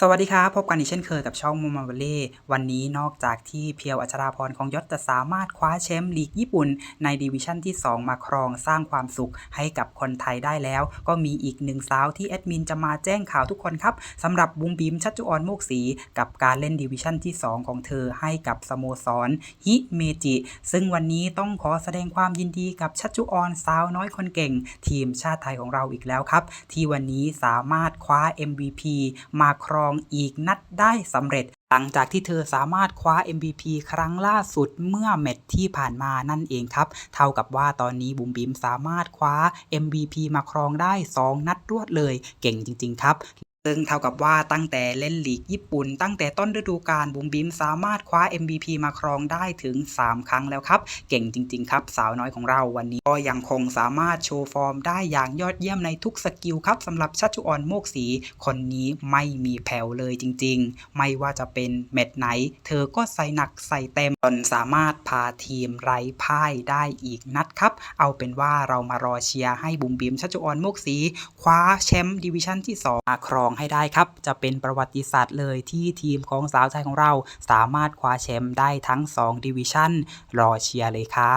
สวัสดีครับพบกันอีกเช่นเคยกับช่องมูมาเวเล่วันนี้นอกจากที่เพียวอัชราพรของยศจะสามารถคว้าแชมป์ลีกญี่ปุ่น ในดิวิชั่นที่ 2 มาครองสร้างความสุขให้กับคนไทยได้แล้ว ก็มีอีกหนึ่งสาวที่แอดมินจะมาแจ้งข่าวทุกคนครับสำหรับบุ้มบิมชัชจุออนโมกศรีกับการเล่นดิวิชั่นที่ 2 ของเธอให้กับสโมสรฮิเมจิ ซึ่งวันนี้ต้องขอแสดงความยินดีกับชัชจุออนสาวน้อยคนเก่ง ทีมชาติไทยของเราอีกแล้วครับ ที่วันนี้สามารถคว้า MVP มาครองอีกนัดได้สำเร็จ หลังจากที่เธอสามารถคว้า MVP ครั้งล่าสุดเมื่อแมตช์ที่ผ่านมานั่นเองครับ เท่ากับว่าตอนนี้บุ๋มบิมสามารถคว้า MVP มาครองได้ 2 นัดรวดเลย เก่งจริง ๆ ครับ ซึ่งเท่ากับว่าตั้งแต่เล่นลีกญี่ปุ่น ตั้งแต่ต้นฤดูกาลบุมบิมสามารถคว้า MVP มาครองได้ถึง 3 ครั้งแล้วครับ เก่งจริง ๆ ครับ สาวน้อยของเราวันนี้ก็ยังคงสามารถโชว์ฟอร์มได้อย่างยอดเยี่ยมในทุกสกิลครับสำหรับชัชชุออนโมกศรีคนนี้ไม่มีแผ่วเลยจริง ๆ ไม่ว่าจะเป็นแมตช์ไหน เธอก็ใส่หนักใส่เต็มจนสามารถพาทีมไร้พ่ายได้อีกนัดครับ เอาเป็นว่าเรามารอเชียร์ให้บุมบิมชัชชุออนโมกศรีคว้าแชมป์ดิวิชั่นที่2มาครองให้ได้ครับ จะเป็นประวัติศาสตร์เลยที่ทีมของสาวไทยของเรา สามารถคว้าแชมป์ได้ทั้ง 2 ดิวิชั่นรอเชียร์เลยครับ